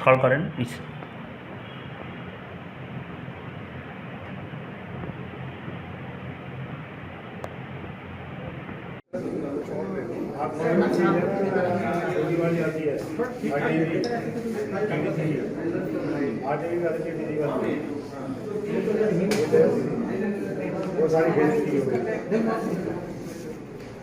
Scroll করেন নিচে वाली आती है आरटीवी टीवी आरटीवी वाली की टीवी वाली वो सारी खेल की हो गई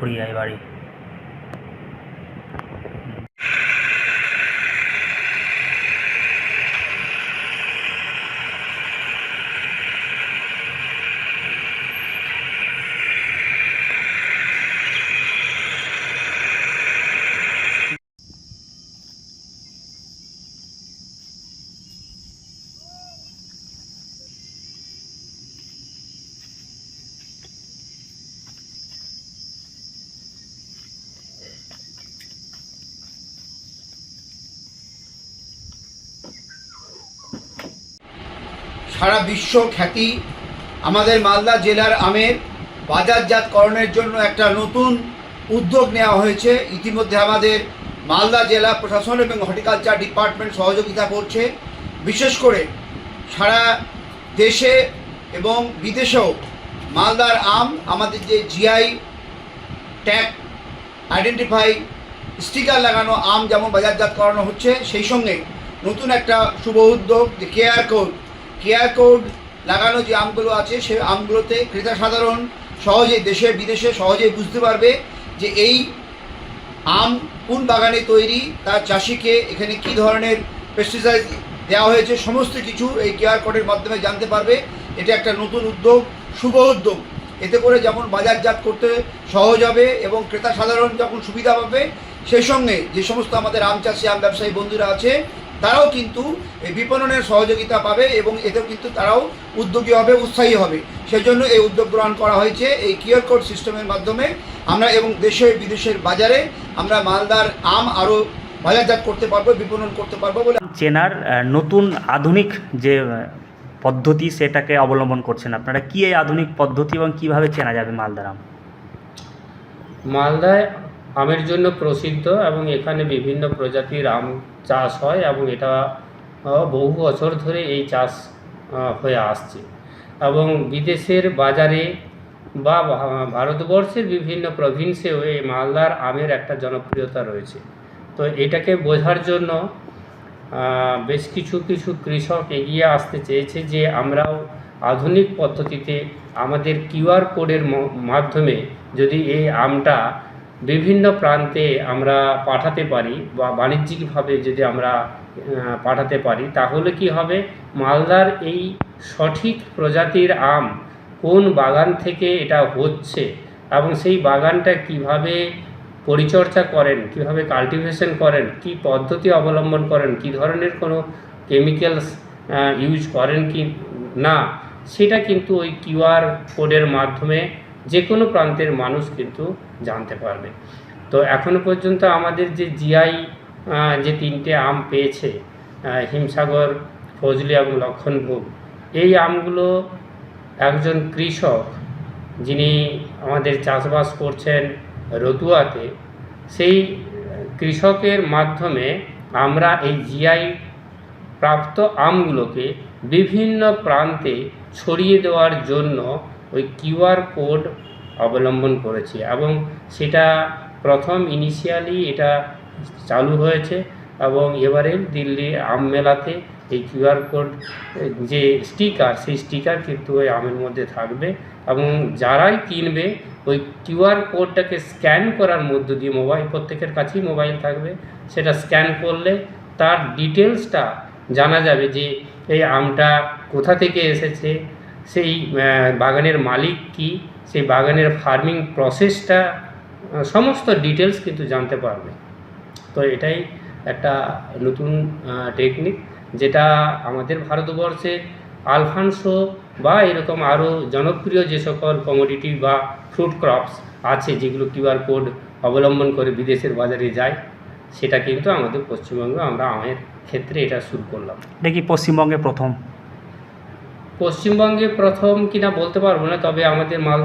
ঘুরিয়ে বাড়ি সারা বিশ্ব খ্যাতি আমাদের মালদা জেলার আমের বাজারজাতকরণের জন্য একটা নতুন উদ্যোগ নেওয়া হয়েছে। ইতিমধ্যে আমাদের মালদা জেলা প্রশাসন এবং হর্টিকালচার ডিপার্টমেন্ট সহযোগিতা করছে। বিশেষ করে সারা দেশে এবং বিদেশেও মালদার আম, আমাদের যে জিআই ট্যাগ আইডেন্টিফাই স্টিকার লাগানো আম যেমন বাজারজাত করানো হচ্ছে, সেই সঙ্গে নতুন একটা শুভ উদ্যোগ, যে কেয়ার কোড কেয়ার কোড লাগানো যে আমগুলো আছে, সে আমগুলোতে ক্রেতা সাধারণ সহজে দেশে, বিদেশে সহজেই বুঝতে পারবে যে এই আম কোন বাগানে তৈরি, তার চাষিকে এখানে কি ধরনের পেস্টিসাইড দেওয়া হয়েছে, সমস্ত কিছু এই কেয়ার কোডের মাধ্যমে জানতে পারবে। এটা একটা নতুন উদ্যোগ, শুভ উদ্যোগ। এতে করে যেমন বাজারজাত করতে সহজ হবে এবং ক্রেতা সাধারণ যখন সুবিধা পাবে, সেই সঙ্গে যে সমস্ত আমাদের আম চাষি, আম ব্যবসায়ী বন্ধুরা আছে তারাও কিন্তু এই বিপণনের সহযোগিতা পাবে এবং এতেও কিন্তু তারাও উদ্যোগী হবে উৎসাহী হবে। সেজন্য এই উদ্যোগ গ্রহণ করা হয়েছে। এই কিউআর কোড সিস্টেমের মাধ্যমে আমরা এবং দেশে বিদেশের বাজারে আমরা মালদার আম আরও বাজারজাত করতে পারব বিপণন করতে পারব বলে চেনার নতুন আধুনিক যে পদ্ধতি সেটাকে অবলম্বন করছেন আপনারা কি এই আধুনিক পদ্ধতি এবং কীভাবে চেনা যাবে মালদার আম? মালদায় আমের জন্য প্রসিদ্ধ এবং এখানে বিভিন্ন প্রজাতির আম চাষ হয় এবং এটা বহু বছর ধরে এই চাষ হয়ে আসছে। এবং বিদেশের বাজারে বা ভারতবর্ষের বিভিন্ন প্রভিন্সেও এই মালদার আমের একটা জনপ্রিয়তা রয়েছে। তো এটাকে বোঝার জন্য বেশ কিছু কিছু কৃষক এগিয়ে আসতে চেয়েছে যে আমরাও আধুনিক পদ্ধতিতে আমাদের কিউআর কোডের মাধ্যমে যদি এই আমটা বিভিন্ন প্রান্তে আমরা পাঠাতে পারি বা বাণিজ্যিকভাবে যদি আমরা পাঠাতে পারি, তাহলে কি হবে? মালদার এই সঠিক প্রজাতির আম কোন বাগান থেকে এটা হচ্ছে এবং সেই বাগানটা কীভাবে পরিচর্যা করেন, কীভাবে কাল্টিভেশন করেন, কি পদ্ধতি অবলম্বন করেন, কি ধরনের কোনো কেমিক্যালস ইউজ করেন কি না, সেটা কিন্তু ওই কিউআর কোডের মাধ্যমে যে কোনো প্রান্তের মানুষ কিন্তু জানতে পারবে। তো এখনও পর্যন্ত আমাদের যে জিআই যে তিনটে আম পেয়েছে হিমসাগর, ফজলি এবং লক্ষণভোগ, এই আমগুলো একজন কৃষক যিনি আমাদের চাষবাস করছেন রতুয়াতে, সেই কৃষকের মাধ্যমে আমরা এই জিআই প্রাপ্ত আমগুলোকে বিভিন্ন প্রান্তে ছড়িয়ে দেওয়ার জন্য ওই কিউআর কোড অবলম্বন করেছি এবং সেটা প্রথম ইনিশিয়ালি এটা চালু হয়েছে এবং এবারে দিল্লি আম মেলাতে এই কিউআর কোড, যে স্টিকার সেই স্টিকার কিন্তু ওই আমের মধ্যে থাকবে এবং যারাই কিনবে ওই কিউআর কোডটাকে স্ক্যান করার মধ্য দিয়ে মোবাইল প্রত্যেকের কাছেই মোবাইল থাকবে, সেটা স্ক্যান করলে তার ডিটেলসটা জানা যাবে যে এই আমটা কোথা থেকে এসেছে, সেই বাগানের মালিক কি সেই বাগানের ফার্মিং প্রসেসটা সমস্ত ডিটেলস কিন্তু জানতে পারবে। তো এটাই একটা নতুন টেকনিক যেটা আমাদের ভারতবর্ষে আলফানসো বা এরকম আরও জনপ্রিয় যে সকল কমোডিটি বা ফ্রুট ক্রপস আছে যেগুলো কিউআর কোড অবলম্বন করে বিদেশের বাজারে যায় সেটা কিন্তু আমাদের পশ্চিমবঙ্গে আমরা আমের ক্ষেত্রে এটা শুরু করলাম। এটা কি পশ্চিমবঙ্গে প্রথম? পশ্চিমবঙ্গে প্রথম কিনা বলতে পারব না তবে আমাদের মাল